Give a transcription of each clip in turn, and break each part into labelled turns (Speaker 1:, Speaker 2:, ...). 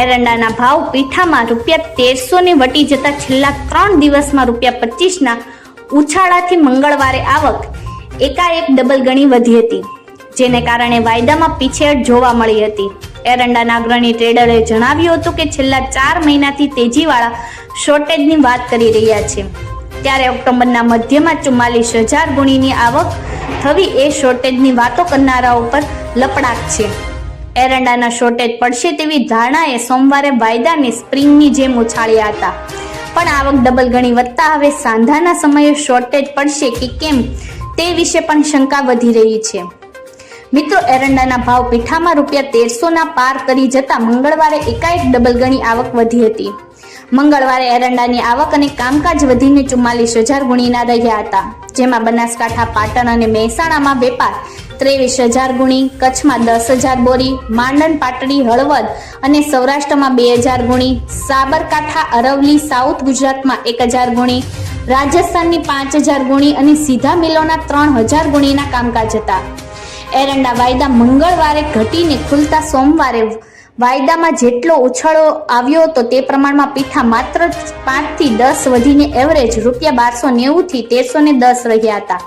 Speaker 1: એરંડાના ભાવ પીઠામાં રૂપિયા તેરસો ને વટી જતા છેલ્લા ત્રણ દિવસમાં રૂપિયા પચીસના ઉછાળાથી મંગળવારે આવક એકાએક ડબલ ગણી વધી હતી, જેને કારણે વાયદામાં પીછેહટ જોવા મળી હતી. એરંડાના અગ્રણી ટ્રેડરે જણાવ્યું હતું કે છેલ્લા ચાર મહિનાથી તેજીવાળા શોર્ટેજની વાત કરી રહ્યા છે. ત્યારે ઓક્ટોબરના મધ્યમાં ચુમ્માલીસ હજાર ગુણીની આવક થવી એ શોર્ટેજની વાતો કરનારાઓ પર લપડાક છે. એરંડાના શોર્ટેજ પડશે તેવી ધારણાએ સોમવારે વાયદાને સ્પ્રિંગની જેમ ઉછાળ્યા હતા. પણ આવક ડબલ ગણી વધતા હવે સાંધાના સમયે શોર્ટેજ પડશે કે કેમ તે વિશે પણ શંકા વધી રહી છે. મિત્રો, એરંડાના ભાવ પીઠામાં રૂપિયા તેરસોના પાર કરી જતા મંગળવારે એકાએક ડબલ ગણી આવક વધી હતી. મંગળવારે એરંડાની આવક અને કામકાજ વધીને ચુમ્માલીસ હજાર ગુણીના રહ્યા હતા. જેમાં બનાસકાંઠા, પાટણ અને મહેસાણામાં વેપાર ત્રેવીસ હજાર ગુણી, કચ્છમાં દસ હજાર બોરી માંડણ પાટડી, હળવદ અને સૌરાષ્ટ્રમાં બે હજાર ગુણી, સાબરકાંઠા અરવલી સાઉથ ગુજરાતમાં એક હજાર ગુણી, રાજસ્થાનની પાંચ હજાર ગુણી અને સીધા મિલોના ત્રણ હજાર ગુણીના કામકાજ હતા. એરંડા વાયદા મંગળવારે ઘટીને ખુલતા સોમવારે વાયદામાં જેટલો ઉછાળો આવ્યો હતો તે પ્રમાણમાં પીઠા માત્ર પાંચથી દસ વધીને એવરેજ રૂપિયા બારસો નેવુંથી તેરસો ને દસ રહ્યા હતા.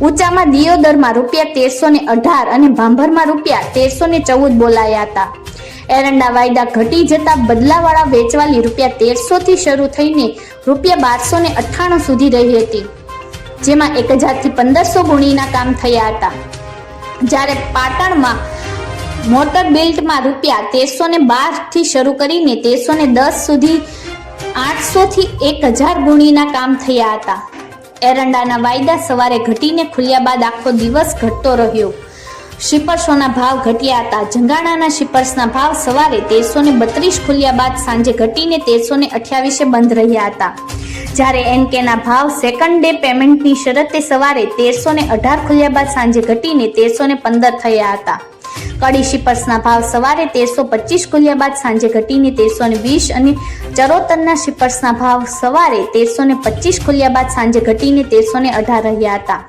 Speaker 1: ઊંચામાં દિયોદરમાં રૂપિયા તેરસો ને અઢાર અને ભાંભરમાં રૂપિયા તેરસો ને ચૌદ બોલાયા હતા. એરંડા વાયદા ઘટી જતા બદલાવાળા વેચવાલી રૂપિયા તેરસો થી શરૂ થઈને રૂપિયા બારસો ને અઠ્ઠાણું સુધી રહી હતી, જેમાં એક હજારથી પંદરસો ગુણીના કામ થયા હતા. જ્યારે પાટણમાં મોટર બિલ્ટમાં રૂપિયા તેરસો ને બારથી શરૂ કરીને તેરસો ને દસ સુધી આઠસો થી એક હજાર ગુણીના કામ થયા હતા. એરંડાના વાયદા સવારે ઘટીને ખુલ્યા બાદ આખો દિવસ ઘટતો રહ્યો. શિપર્સોના ભાવ ઘટ્યા હતા. જંગાણાના શિપર્સના ભાવ સવારે તેરસો ને બત્રીસ ખુલ્યા બાદ સાંજે ઘટીને તેરસો ને અઠ્યાવીસે બંધ રહ્યા હતા. જ્યારે એનકેના ભાવ સેકન્ડ ડે પેમેન્ટની શરતે સવારે તેરસો ને અઢાર ખુલ્યા બાદ સાંજે ઘટીને તેરસો ને પંદર થયા હતા. કડી શિપર્સના ભાવ સવારે તેરસો પચીસ ખુલ્યા બાદ સાંજે ઘટીને તેરસો ને વીસ અને ચરોતરના શિપર્સના ભાવ સવારે તેરસો ને પચીસ ખુલ્યા બાદ સાંજે ઘટીને તેરસો ને અઢાર રહ્યા હતા.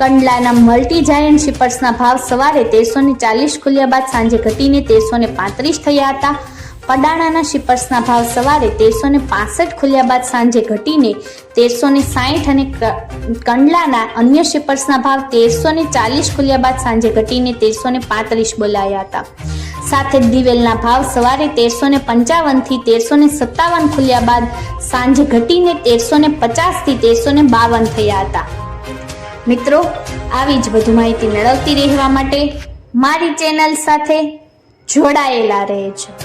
Speaker 1: કંડલાના મલ્ટી જાયન્ટ શિપર્સના ભાવ સવારે તેરસો ને ચાલીસ ખુલ્યા બાદ સાંજે ઘટીને તેરસો ને પાંત્રીસ થયા હતા. પડાણાના શિપર્સના ભાવ સવારે તેરસો ને પાસઠ ખુલ્યા બાદ સાંજે ઘટીને તેરસો ને સાહીઠ અને કંડલાના અન્ય શિપર્સના ભાવ તેરસો ને ચાલીસ ખુલ્યા બાદ સાંજે ઘટીને તેરસો ને પાંત્રીસ બોલાયા હતા. સાથે દિવેલના ભાવ સવારે તેરસો ને પંચાવનથી તેરસો ને સત્તાવન ખુલ્યા બાદ સાંજે ઘટીને તેરસો ને પચાસથી તેરસો ને બાવન થયા હતા. મિત્રો, આવી જ વધુ માહિતી મેળવતી રહેવા માટે મારી ચેનલ સાથે જોડાયેલા રહેજો.